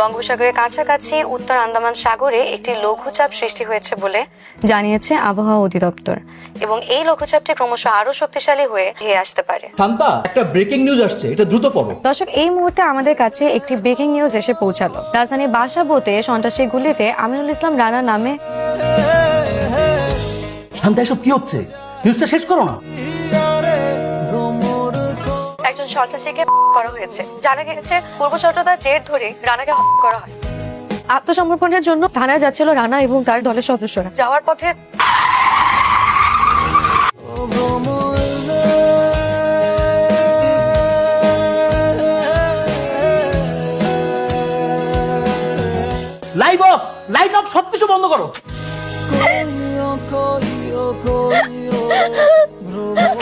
বঙ্গোপসাগরের কাছাকাছি উত্তর আন্দামান সাগরে একটি লঘুচাপ সৃষ্টি হয়েছে বলে জানিয়েছে আবহাওয়া অধিদপ্তর। এবং এই লঘুচাপটি ক্রমশ আরও শক্তিশালী হয়ে ধেয়ে আসতে পারে। শান্তা একটা ব্রেকিং নিউজ আসছে। এটা দ্রুত পড়ো। দর্শক এই মুহূর্তে আমাদের কাছে একটি ব্রেকিং নিউজ এসে পৌঁছালো। রাজধানী বাসাবোতে সন্ত্রাসী গুলিতে আমিনুল ইসলাম রানা নামে শান্তা এসব কি হচ্ছে? নিউজটা শেষ করো না। একজন সন্ত্রাসীকে করা হয়েছে। জানা গেছে পূর্ব শত্রুতার জের ধরে রানাকে হত্যা করা হয়। আত্মসমর্পণের জন্য থানায় যাচ্ছিল রানা এবং তার দলের সদস্যরা। যাওয়ার পথে লাইভ অফ লাইট অফ সবকিছু বন্ধ করো।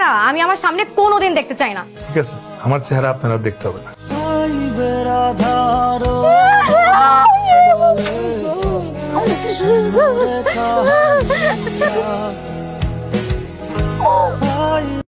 চেহারা আমি আমার সামনে কোনোদিন দেখতে চাই না। ঠিক আছে আমার চেহারা আপনারা দেখতে হবে না। Oh,